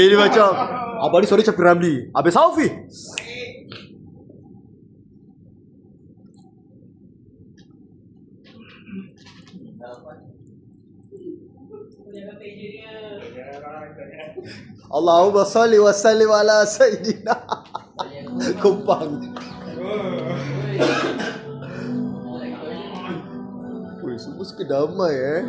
Ini macam apa nih sorry Capri Ramli, Abe Saufi. Allahumma salli wa sallim ala sayyidina Kumpang. Semua sekedamai eh.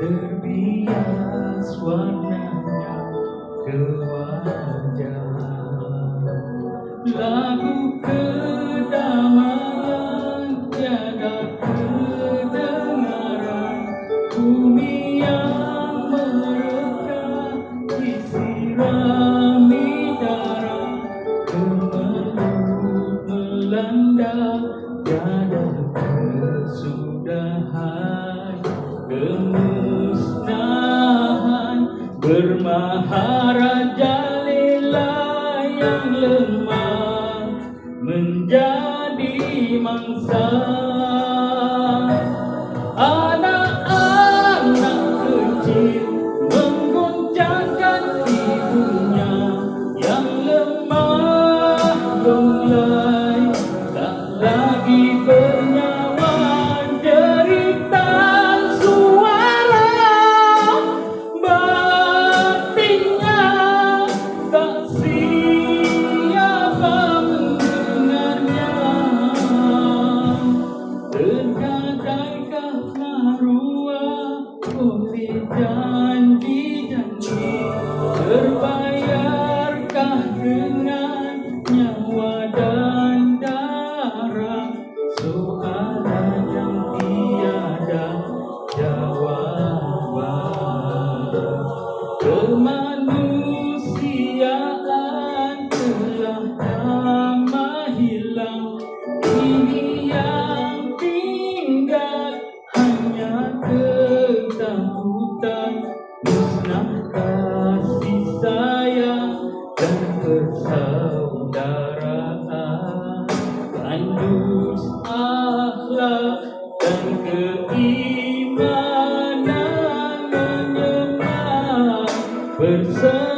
Terbias warnanya ke wajah Lagu kedamaian tiada kedengaran. Bumi yang mereka disirami darah. Kemelut melanda tiada kesudahan bermaharaja lila yang lemah Menjadi mangsa Yang tinggal hanya ketakutan Musnah kasih sayang dan persaudaraan. Tandus akhlak dan keimanan menyembah persengketaan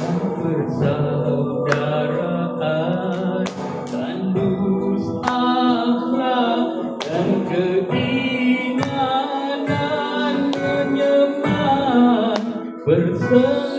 persaudaraan tandus akhlak dan keimanan menyemat bersama.